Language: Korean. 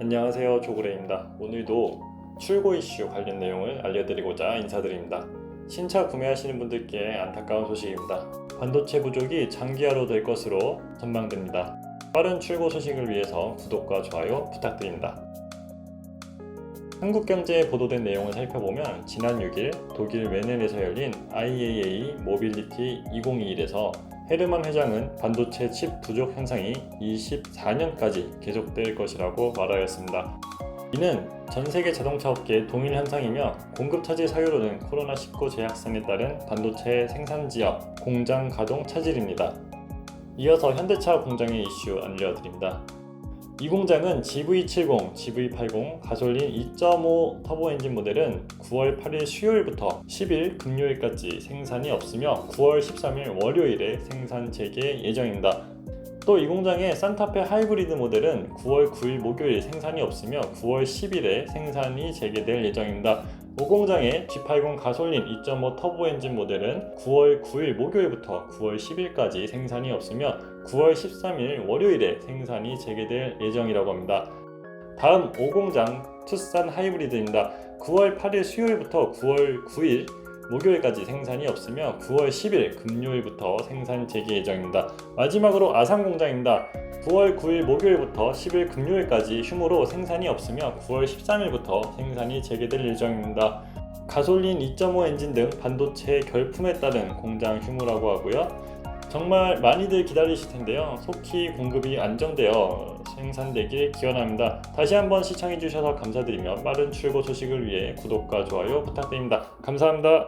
안녕하세요 조그레입니다. 오늘도 출고 이슈 관련 내용을 알려드리고자 인사드립니다. 신차 구매하시는 분들께 안타까운 소식입니다. 반도체 부족이 장기화로 될 것으로 전망됩니다. 빠른 출고 소식을 위해서 구독과 좋아요 부탁드립니다. 한국경제에 보도된 내용을 살펴보면 지난 6일 독일 웨넨에서 열린 IAA 모빌리티 2021에서 헤르만 회장은 반도체 칩 부족 현상이 24년까지 계속될 것이라고 말하였습니다. 이는 전 세계 자동차 업계의 동일 현상이며 공급 차질 사유로는 코로나19 재확산에 따른 반도체 생산 지역, 공장 가동 차질입니다. 이어서 현대차 공장의 이슈 알려드립니다. 이 공장은 GV70, GV80 가솔린 2.5 터보 엔진 모델은 9월 8일 수요일부터 10일 금요일까지 생산이 없으며 9월 13일 월요일에 생산 재개 예정입니다. 또 이 공장의 산타페 하이브리드 모델은 9월 9일 목요일 생산이 없으며 9월 10일에 생산이 재개될 예정입니다. 모 공장의 G80 가솔린 2.5 터보 엔진 모델은 9월 9일 목요일부터 9월 10일까지 생산이 없으며 9월 13일 월요일에 생산이 재개될 예정이라고 합니다. 다음 5공장 투싼 하이브리드입니다. 9월 8일 수요일부터 9월 9일 목요일까지 생산이 없으며 9월 10일 금요일부터 생산 재개 예정입니다. 마지막으로 아산 공장입니다. 9월 9일 목요일부터 10일 금요일까지 휴무로 생산이 없으며 9월 13일부터 생산이 재개될 예정입니다. 가솔린 2.5 엔진 등 반도체 결품에 따른 공장 휴무라고 하고요. 정말 많이들 기다리실 텐데요. 속히 공급이 안정되어 생산되길 기원합니다. 다시 한번 시청해주셔서 감사드리며 빠른 출고 소식을 위해 구독과 좋아요 부탁드립니다. 감사합니다.